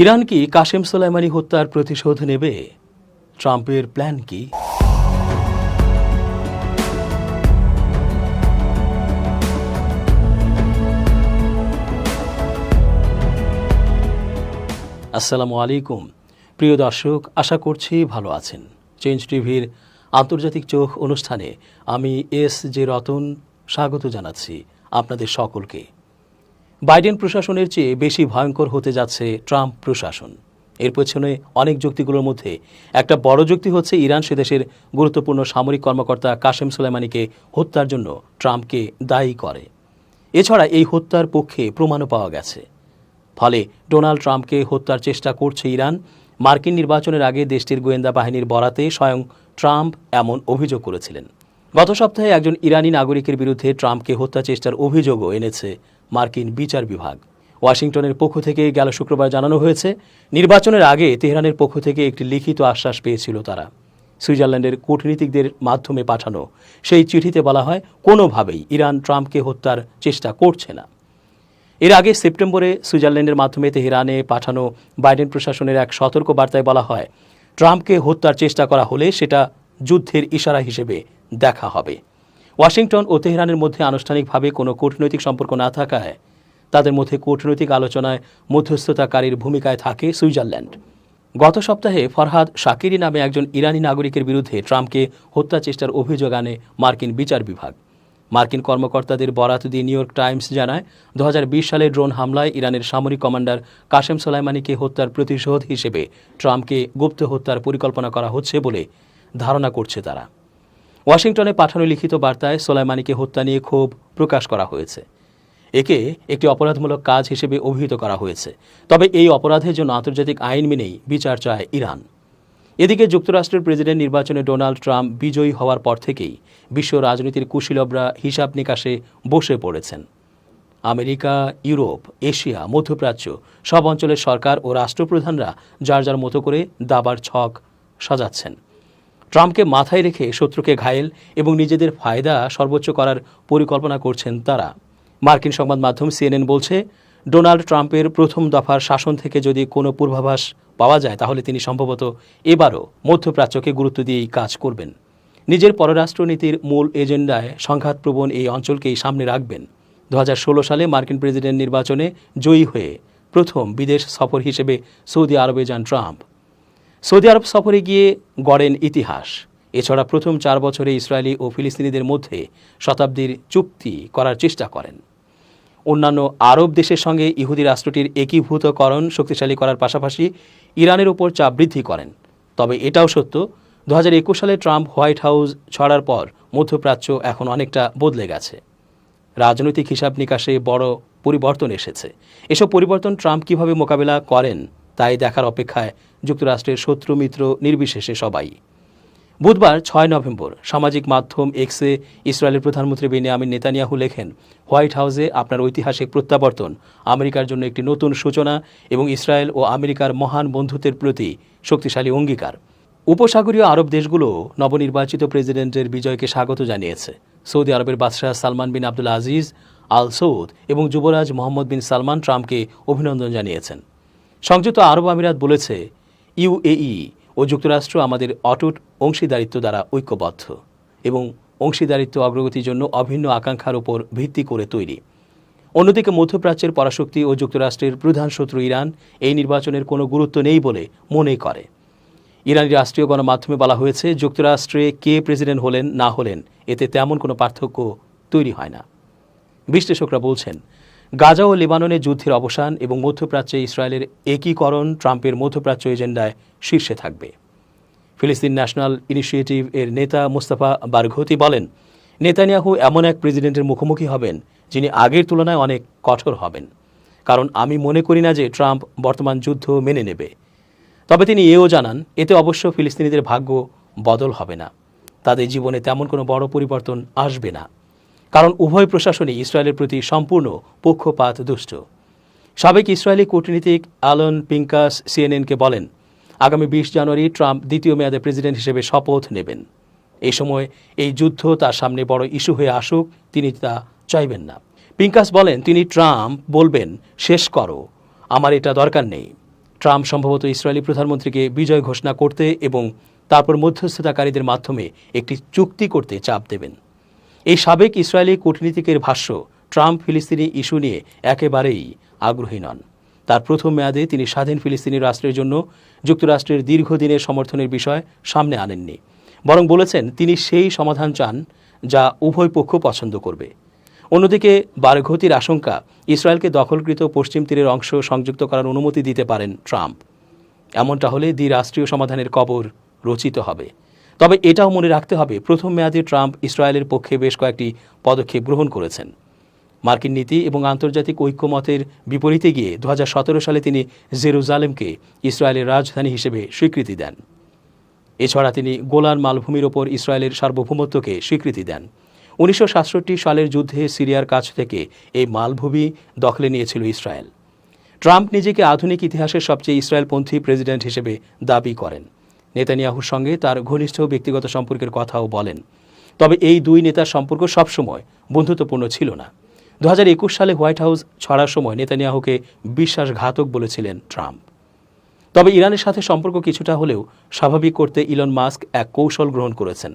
Iran কি Kashem Soleimani হত্যার প্রতিশোধ নেবে। ট্রাম্পের প্ল্যান কি? আসসালামু আলাইকুম। প্রিয় দর্শক, আশা করছি ভালো আছেন। চেঞ্জ টিভির আন্তর্জাতিক চোখ অনুষ্ঠানে আমি এস জে রতন স্বাগত জানাচ্ছি আপনাদের সকলকে। বাইডেন প্রশাসনের চেয়ে বেশি ভয়ঙ্কর হতে যাচ্ছে ট্রাম্প প্রশাসন। এর পেছনে অনেক যুক্তিগুলোর মধ্যে একটা বড় যুক্তি হচ্ছে ইরান সে দেশের গুরুত্বপূর্ণ সামরিক কর্মকর্তা কাশেম সোলেমানিকে হত্যার জন্য ট্রাম্পকে দায়ী করে। এছাড়া এই হত্যার পক্ষে প্রমাণও পাওয়া গেছে। ফলে ডোনাল্ড ট্রাম্পকে হত্যার চেষ্টা করছে ইরান। মার্কিন নির্বাচনের আগে দেশটির গোয়েন্দা বাহিনীর বরাতে স্বয়ং ট্রাম্প এমন অভিযোগ করেছিলেন। গত সপ্তাহে একজন ইরানি নাগরিকের বিরুদ্ধে ট্রাম্পকে হত্যা চেষ্টার অভিযোগও এনেছে মার্কিন বিচার বিভাগ। ওয়াশিংটনের পক্ষ থেকে গেল শুক্রবার জানানো হয়েছে, নির্বাচনের আগে তেহরানের পক্ষ থেকে একটি লিখিত আশ্বাস পেয়েছিল তারা। সুইজারল্যান্ডের কূটনীতিকদের মাধ্যমে পাঠানো সেই চিঠিতে বলা হয়, কোনোভাবেই ইরান ট্রাম্পকে হত্যার চেষ্টা করছে না। এর আগে সেপ্টেম্বরে সুইজারল্যান্ডের মাধ্যমে তেহরানে পাঠানো বাইডেন প্রশাসনের এক সতর্ক বার্তায় বলা হয়, ট্রাম্পকে হত্যার চেষ্টা করা হলে সেটা যুদ্ধের ইশারা হিসেবে দেখা হবে। ওয়াশিংটন ও তেহরানের মধ্যে আনুষ্ঠানিকভাবে কোনো কূটনৈতিক সম্পর্ক না থাকায় তাদের মধ্যে কূটনৈতিক আলোচনায় মধ্যস্থতাকারীর ভূমিকায় থাকে সুইজারল্যান্ড। গত সপ্তাহে ফরহাদ শাকিরি নামে একজন ইরানি নাগরিকের বিরুদ্ধে ট্রাম্পকে হত্যা চেষ্টার অভিযোগ আনে মার্কিন বিচার বিভাগ। মার্কিন কর্মকর্তাদের বরাত দিয়ে নিউ ইয়র্ক টাইমস জানায় দু হাজার বিশ সালে ড্রোন হামলায় ইরানের সামরিক কমান্ডার কাশেম সোলাইমানিকে হত্যার প্রতিশোধ হিসেবে ট্রাম্পকে গুপ্ত হত্যার পরিকল্পনা করা হচ্ছে বলে ধারণা করছে তারা। ওয়াশিংটনে পাঠানো লিখিত বার্তায় সোলাইমানিকে হত্যা নিয়ে ক্ষোভ প্রকাশ করা হয়েছে। একে একটি অপরাধমূলক কাজ হিসেবে অভিহিত করা হয়েছে। তবে এই অপরাধের জন্য আন্তর্জাতিক আইন মেনেই বিচার চায় ইরান। এদিকে যুক্তরাষ্ট্রের প্রেসিডেন্ট নির্বাচনে ডোনাল্ড ট্রাম্প বিজয়ী হওয়ার পর থেকেই বিশ্ব রাজনীতির কুশীলবরা হিসাব নিকাশে বসে পড়েছেন। আমেরিকা, ইউরোপ, এশিয়া, মধ্যপ্রাচ্য সব অঞ্চলের সরকার ও রাষ্ট্রপ্রধানরা যার যার মতো করে দাবার ছক সাজাচ্ছেন। ট্রাম্পকে মাথায় রেখে শত্রুকে ঘায়েল এবং নিজেদের ফায়দা সর্বোচ্চ করার পরিকল্পনা করছেন তারা। মার্কিন সংবাদ মাধ্যম সিএনএন বলছে, ডোনাল্ড ট্রাম্পের প্রথম দফার শাসন থেকে যদি কোনো পূর্বাভাস পাওয়া যায়, তাহলে তিনি সম্ভবত এবারও মধ্যপ্রাচ্যকে গুরুত্ব দিয়েই কাজ করবেন। নিজের পররাষ্ট্রনীতির মূল এজেন্ডায় সংঘাতপ্রবণ এই অঞ্চলকেই সামনে রাখবেন। দু হাজার ষোলো সালে মার্কিন প্রেসিডেন্ট নির্বাচনে জয়ী হয়ে প্রথম বিদেশ সফর হিসেবে সৌদি আরবে যান ট্রাম্প। সৌদি আরব সফরে গিয়ে গড়েন ইতিহাস। এছাড়া প্রথম চার বছরে ইসরায়েলি ও ফিলিস্তিনিদের মধ্যে শতাব্দীর চুক্তি করার চেষ্টা করেন। অন্যান্য আরব দেশের সঙ্গে ইহুদি রাষ্ট্রটির একীভূতকরণ শক্তিশালী করার পাশাপাশি ইরানের উপর চাপ বৃদ্ধি করেন। তবে এটাও সত্য দু হাজার একুশ সালে ট্রাম্প হোয়াইট হাউস ছড়ার পর মধ্যপ্রাচ্য এখন অনেকটা বদলে গেছে। রাজনৈতিক হিসাব নিকাশে বড় পরিবর্তন এসেছে। এসব পরিবর্তন ট্রাম্প কীভাবে মোকাবেলা করেন তাই দেখার অপেক্ষায় যুক্তরাষ্ট্রের শত্রু মিত্র নির্বিশেষে সবাই। বুধবার ছয় নভেম্বর সামাজিক মাধ্যম এক্সে ইসরায়েলের প্রধানমন্ত্রী বেনিয়ামিন নেতানিয়াহু লেখেন, হোয়াইট হাউসে আপনার ঐতিহাসিক প্রত্যাবর্তন, আমেরিকার জন্য একটি নতুন সূচনা এবং ইসরায়েল ও আমেরিকার মহান বন্ধুত্বের প্রতি শক্তিশালী অঙ্গীকার। উপসাগরীয় আরব দেশগুলো নবনির্বাচিত প্রেসিডেন্টের বিজয়কে স্বাগত জানিয়েছে। সৌদি আরবের বাদশাহ সালমান বিন আব্দুল আজিজ, আল সৌদ এবং যুবরাজ মোহাম্মদ বিন সালমান ট্রাম্পকে অভিনন্দন জানিয়েছেন। সংযুক্ত আরব আমিরাত বলেছে ইউএই ও যুক্তরাষ্ট্র আমাদের অটুট অংশীদারিত্ব দ্বারা ঐক্যবদ্ধ এবং অংশীদারিত্ব অগ্রগতির জন্য অভিন্ন আকাঙ্ক্ষার উপর ভিত্তি করে তৈরি। অন্যদিকে মধ্যপ্রাচ্যের পরাশক্তি ও যুক্তরাষ্ট্রের প্রধান শত্রু ইরান এই নির্বাচনের কোনো গুরুত্ব নেই বলে মনে করে। ইরানি রাষ্ট্রীয় গণমাধ্যমে বলা হয়েছে, যুক্তরাষ্ট্রে কে প্রেসিডেন্ট হলেন না হলেন, এতে তেমন কোনো পার্থক্য তৈরি হয় না। বিশ্লেষকরা বলছেন গাজা ও লেবাননে যুদ্ধের অবসান এবং মধ্যপ্রাচ্যে ইসরায়েলের একীকরণ ট্রাম্পের মধ্যপ্রাচ্য এজেন্ডায় শীর্ষে থাকবে। ফিলিস্তিন ন্যাশনাল ইনিশিয়েটিভ এর নেতা মুস্তাফা বারঘতি বলেন, নেতানিয়াহু এমন এক প্রেসিডেন্টের মুখোমুখি হবেন যিনি আগের তুলনায় অনেক কঠোর হবেন। কারণ আমি মনে করি না যে ট্রাম্প বর্তমান যুদ্ধ মেনে নেবে। তবে তিনি এও জানান, এতে অবশ্য ফিলিস্তিনিদের ভাগ্য বদল হবে না। তাদের জীবনে তেমন কোনো বড় পরিবর্তন আসবে না। কারণ উভয় প্রশাসনই ইসরায়েলের প্রতি সম্পূর্ণ পক্ষপাত দুষ্ট। সাবেক ইসরায়েলি কূটনীতিক আলন পিঙ্কাস সিএনএনকে বলেন, আগামী বিশ জানুয়ারি ট্রাম্প দ্বিতীয় মেয়াদে প্রেসিডেন্ট হিসেবে শপথ নেবেন। এই সময় এই যুদ্ধ তার সামনে বড় ইস্যু হয়ে আসুক, তিনি তা চাইবেন না। পিঙ্কাস বলেন, তিনি ট্রাম্প বলবেন, শেষ করো, আমার এটা দরকার নেই। ট্রাম্প সম্ভবত ইসরায়েলি প্রধানমন্ত্রীকে বিজয় ঘোষণা করতে এবং তারপর মধ্যস্থতাকারীদের মাধ্যমে একটি চুক্তি করতে চাপ দেবেন। এই সাবেক ইসরায়েলি কূটনীতিকের ভাষ্য, ট্রাম্প ফিলিস্তিনি ইস্যু নিয়ে একেবারেই আগ্রহী নন। তার প্রথম মেয়াদে তিনি স্বাধীন ফিলিস্তিনি রাষ্ট্রের জন্য যুক্তরাষ্ট্রের দীর্ঘদিনের সমর্থনের বিষয় সামনে আনেননি, বরং বলেছেন তিনি সেই সমাধান চান যা উভয় পক্ষ পছন্দ করবে। অন্যদিকে বারঘতির আশঙ্কা, ইসরায়েলকে দখলকৃত পশ্চিম তীরের অংশ সংযুক্ত করার অনুমতি দিতে পারেন ট্রাম্প। এমনটা হলে দ্বিরাষ্ট্রীয় সমাধানের কবর রচিত হবে। তবে এটাও মনে রাখতে হবে, প্রথম মেয়াদে ট্রাম্প ইসরায়েলের পক্ষে বেশ কয়েকটি পদক্ষেপ গ্রহণ করেছেন। মার্কিন নীতি এবং আন্তর্জাতিক ঐক্যমতের বিপরীতে গিয়ে দু হাজার সতেরো সালে তিনি জেরুজালেমকে ইসরায়েলের রাজধানী হিসেবে স্বীকৃতি দেন। এছাড়া তিনি গোলান মালভূমির ওপর ইসরায়েলের সার্বভৌমত্বকে স্বীকৃতি দেন। উনিশশো সাতষট্টি সালের যুদ্ধে সিরিয়ার কাছ থেকে এই মালভূমি দখলে নিয়েছিল ইসরায়েল। ট্রাম্প নিজেকে আধুনিক ইতিহাসের সবচেয়ে ইসরায়েলপন্থী প্রেসিডেন্ট হিসেবে দাবি করেন। নেতানিয়াহুর সঙ্গে তার ঘনিষ্ঠ ব্যক্তিগত সম্পর্কের কথাও বলেন। তবে এই দুই নেতার সম্পর্ক সবসময় বন্ধুত্বপূর্ণ ছিল না। দু হাজার একুশ সালে হোয়াইট হাউস ছড়ার সময় নেতানিয়াহুকে বিশ্বাসঘাতক বলেছিলেন ট্রাম্প। তবে ইরানের সাথে সম্পর্ক কিছুটা হলেও স্বাভাবিক করতে ইলন মাস্ক এক কৌশল গ্রহণ করেছেন।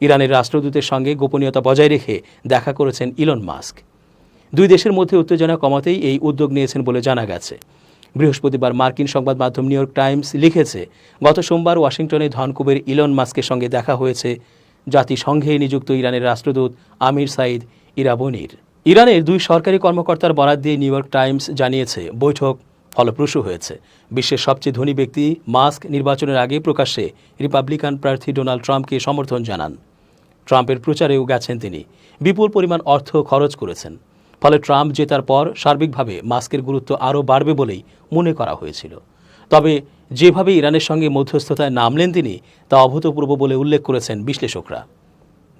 ইরানের রাষ্ট্রদূতের সঙ্গে গোপনীয়তা বজায় রেখে দেখা করেছেন ইলন মাস্ক। দুই দেশের মধ্যে উত্তেজনা কমাতেই এই উদ্যোগ নিয়েছেন বলে জানা গেছে। বৃহস্পতিবার মার্কিন সংবাদ মাধ্যম নিউ ইয়র্ক টাইমস লিখেছে, গত সোমবার ওয়াশিংটনে ধনকুবের ইলন মাস্কের সঙ্গে দেখা হয়েছে। জাতিসংঘে নিযুক্ত ইরানের রাষ্ট্রদূত আমির সাইদ ইরাবনির। ইরানের দুই সরকারি কর্মকর্তার বরাত দিয়ে নিউ ইয়র্ক টাইমস জানিয়েছে, বৈঠক ফলপ্রসূ হয়েছে। বিশ্বের সবচেয়ে ধনী ব্যক্তি মাস্ক নির্বাচনের আগে প্রকাশ্যে রিপাবলিকান প্রার্থী ডোনাল্ড ট্রাম্পকে সমর্থন জানান। ট্রাম্পের প্রচারেও গেছেন তিনি। বিপুল পরিমাণ অর্থ খরচ করেছেন। ফলে ট্রাম্প জেতার পর সার্বিকভাবে মাস্কের গুরুত্ব আরও বাড়বে বলেই মনে করা হয়েছিল। তবে যেভাবে ইরানের সঙ্গে মধ্যস্থতায় নামলেন তিনি, তা অভূতপূর্ব বলে উল্লেখ করেছেন বিশ্লেষকরা।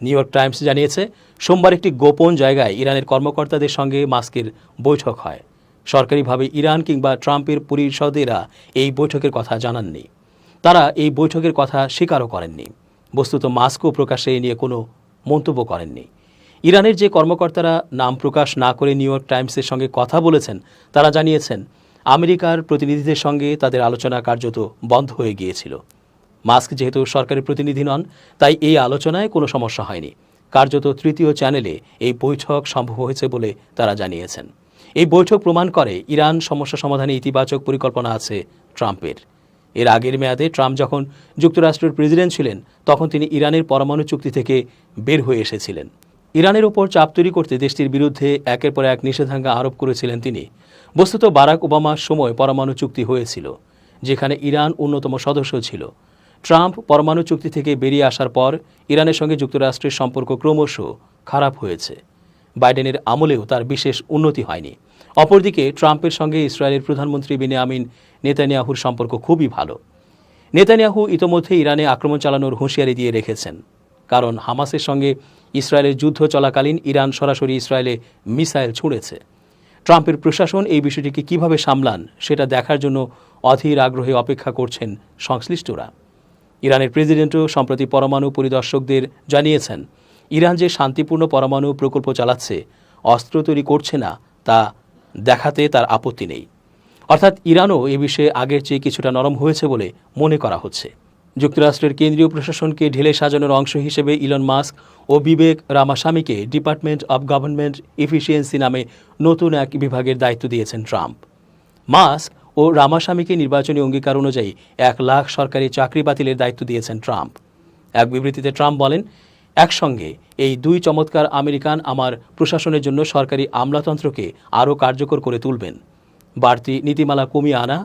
নিউ ইয়র্ক টাইমস জানিয়েছে, সোমবার একটি গোপন জায়গায় ইরানের কর্মকর্তাদের সঙ্গে মাস্কের বৈঠক হয়। সরকারিভাবে ইরান কিংবা ট্রাম্পের পরিষদেরা এই বৈঠকের কথা জানাননি। তারা এই বৈঠকের কথা স্বীকারও করেননি। বস্তুত মাস্কও প্রকাশ্যে এ নিয়ে কোনো মন্তব্য করেননি। ইরানের যে কর্মকর্তারা নাম প্রকাশ না করে নিউ ইয়র্ক টাইমসের সঙ্গে কথা বলেছেন, তারা জানিয়েছেন, আমেরিকার প্রতিনিধিদের সঙ্গে তাদের আলোচনা কার্যত বন্ধ হয়ে গিয়েছিল। মাস্ক যেহেতু সরকারি প্রতিনিধি নন, তাই এই আলোচনায় কোনো সমস্যা হয়নি। কার্যত তৃতীয় চ্যানেলে এই বৈঠক সম্ভব হয়েছে বলে তারা জানিয়েছেন। এই বৈঠক প্রমাণ করে ইরান সমস্যা সমাধানে ইতিবাচক পরিকল্পনা আছে ট্রাম্পের। এর আগের মেয়াদে ট্রাম্প যখন যুক্তরাষ্ট্রের প্রেসিডেন্ট ছিলেন, তখন তিনি ইরানের পরমাণু চুক্তি থেকে বের হয়ে এসেছিলেন। ইরানের ওপর চাপ তৈরি করতে দেশটির বিরুদ্ধে একের পর এক নিষেধাজ্ঞা আরোপ করেছিলেন তিনি। বস্তুত বারাক ওবামার সময় পরমাণু চুক্তি হয়েছিল, যেখানে ইরান অন্যতম সদস্য ছিল। ট্রাম্প পরমাণু চুক্তি থেকে বেরিয়ে আসার পর ইরানের সঙ্গে যুক্তরাষ্ট্রের সম্পর্ক ক্রমশ খারাপ হয়েছে। বাইডেনের আমলেও তার বিশেষ উন্নতি হয়নি। অপরদিকে, ট্রাম্পের সঙ্গে ইসরায়েলের প্রধানমন্ত্রী বেনিয়ামিন নেতানিয়াহুর সম্পর্ক খুবই ভালো। নেতানিয়াহু ইতোমধ্যে ইরানে আক্রমণ চালানোর হুঁশিয়ারি দিয়ে রেখেছেন, কারণ হামাসের সঙ্গে ইসরায়েলের যুদ্ধ চলাকালীন ইরান সরাসরি ইসরায়েলে মিসাইল ছুঁড়েছে। ট্রাম্পের প্রশাসন এই বিষয়টিকে কীভাবে সামলান সেটা দেখার জন্য অধীর আগ্রহে অপেক্ষা করছেন সংশ্লিষ্টরা। ইরানের প্রেসিডেন্টও সম্প্রতি পরমাণু পরিদর্শকদের জানিয়েছেন, ইরান যে শান্তিপূর্ণ পরমাণু প্রকল্প চালাচ্ছে, অস্ত্র তৈরি করছে না তা দেখাতে তার আপত্তি নেই। অর্থাৎ ইরানও এ বিষয়ে আগের চেয়ে কিছুটা নরম হয়েছে বলে মনে করা হচ্ছে। যুক্তরাষ্ট্রের কেন্দ্রীয় প্রশাসনকে ঢেলে সাজানোর অংশ হিসেবে ইলন মাস্ক ও বিবেক রামাস্বামীকে ডিপার্টমেন্ট অব গভর্নমেন্ট এফিসিয়েন্সি নামে নতুন এক বিভাগের দায়িত্ব দিয়েছেন ট্রাম্প। মাস্ক ও রামাস্বামীকে নির্বাচনী অঙ্গীকার অনুযায়ী এক লাখ সরকারি চাকরি বাতিলের দায়িত্ব দিয়েছেন ট্রাম্প। এক বিবৃতিতে ট্রাম্প বলেন, একসঙ্গে এই দুই চমৎকার আমেরিকান আমার প্রশাসনের জন্য সরকারি আমলাতন্ত্রকে আরও কার্যকর করে তুলবেন। বাড়তি নীতিমালা কমিয়ে আনা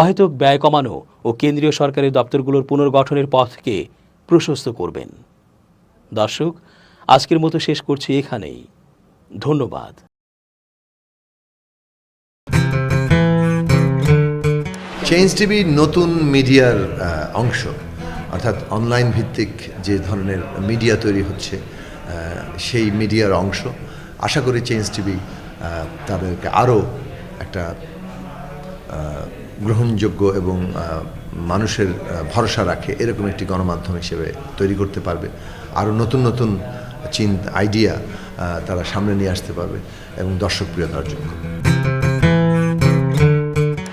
অহেতুক ব্যয় কমানো ও কেন্দ্রীয় সরকারি দপ্তরগুলোর পুনর্গঠনের পথকে প্রশস্ত করবেন। দর্শক, আজকের মতো শেষ করছি এখানেই। ধন্যবাদ। চেঞ্জ টিভি নতুন মিডিয়ার অংশ, অর্থাৎ অনলাইন ভিত্তিক যে ধরনের মিডিয়া তৈরি হচ্ছে সেই মিডিয়ার অংশ। আশা করি চেঞ্জ টিভি তাদেরকে আরও একটা গ্রহণযোগ্য এবং মানুষের ভরসা রাখে, এরকম একটি গণমাধ্যম হিসেবে তৈরি করতে পারবে। আরও নতুন নতুন চিন্তা, আইডিয়া তারা সামনে নিয়ে আসতে পারবে এবং দর্শকপ্রিয়তা অর্জন জন্য।